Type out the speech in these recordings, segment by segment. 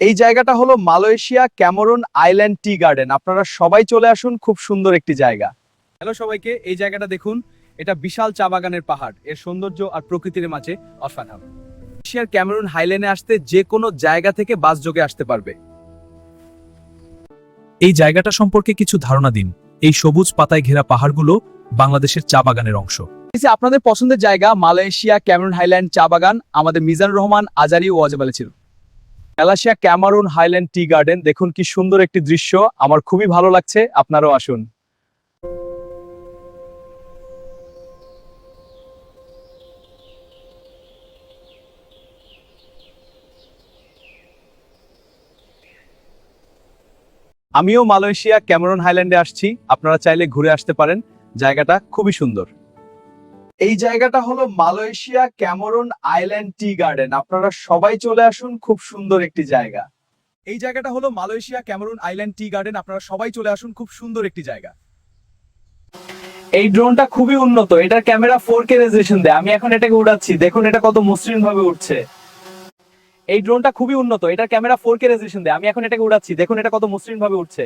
এই জায়গাটা হলো Malaysia Cameron island tea garden. আপনারা সবাই চলে আসুন, খুব সুন্দর একটি জায়গা। হ্যালো সবাইকে, এই জায়গাটা দেখুন, এটা বিশাল চা বাগানের পাহাড়। এর সৌন্দর্য আর প্রকৃতির মাঝে অসাধারণ। মালয়েশিয়ার ক্যামেরুন হাইল্যান্ডে আসতে যে কোনো জায়গা থেকে বাস যোগে আসতে পারবে। এই জায়গাটা সম্পর্কে কিছু ধারণা দিন। এই সবুজ পাতায় ঘেরা পাহাড়গুলো বাংলাদেশের চা বাগানের অংশ। আপনাদের পছন্দের জায়গা, মালয়েশিয়া ক্যামেরুন হাইল্যান্ড চা বাগান, আমাদের মিজানুর রহমান, আজারি ও ওয়াজেবালে ছিল। Malaysia Cameron highland tea garden. দেখুন কি সুন্দর একটি দৃশ্য। আমার খুবই ভালো লাগছে, আপনারাও আসুন। আমিও মালয়েশিয়া ক্যামেরন হাইল্যান্ডে আসছি। আপনারা চাইলে ঘুরে আসতে পারেন। জায়গাটা খুবই সুন্দর। এই জায়গাটা হলো Malaysia Cameron island tea garden. আপনারা সবাই চলে আসুন, খুব সুন্দর একটি জায়গা। এই জায়গাটা হলো Malaysia Cameron island tea garden, আপনারা সবাই চলে আসুন, খুব সুন্দর একটি জায়গা। এই ড্রোনটা খুবই উন্নত, এটার ক্যামেরা ফোর কে রেজুলেশন দেয়। আমি এখন এটাকে উড়াচ্ছি, দেখুন এটা কত মসৃণ ভাবে উঠছে এই ড্রোনটা খুবই উন্নত, এটার ক্যামেরা ফোর কে রেজুলেশন দেয়। আমি এখন এটাকে উড়াচ্ছি, দেখুন এটা কত মসৃণ ভাবে উঠছে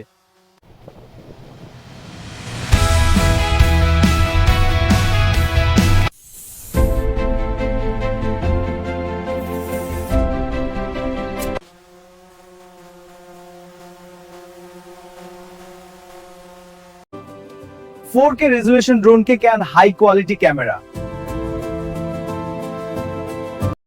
ফোর কে রেজুলেশন ড্রোন কে ক্যান হাই কোয়ালিটি ক্যামেরা